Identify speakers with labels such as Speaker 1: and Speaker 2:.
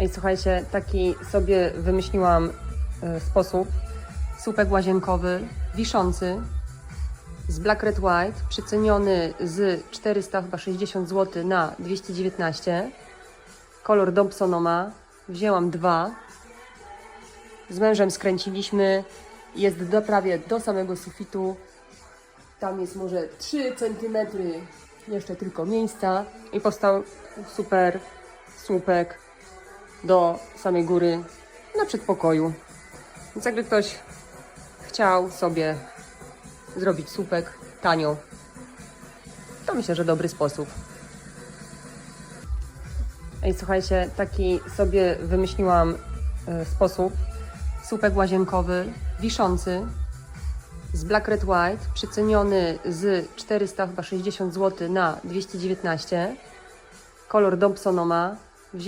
Speaker 1: Ej, słuchajcie, taki sobie wymyśliłam e, sposób. Słupek łazienkowy, wiszący, z Black Red White, przeceniony z 460 zł na 219. Kolor Dobsonoma. Wzięłam dwa. Z mężem skręciliśmy. Jest do, prawie do samego sufitu. Tam jest może 3 cm jeszcze tylko miejsca i powstał super słupek do samej góry na przedpokoju. Więc jakby ktoś chciał sobie zrobić słupek tanio, to myślę, że dobry sposób. Ej, słuchajcie, taki sobie wymyśliłam e, sposób. Słupek łazienkowy, wiszący, z Black Red White, przeceniony z 460 zł na 219. Kolor Dobsonoma. Wzięłam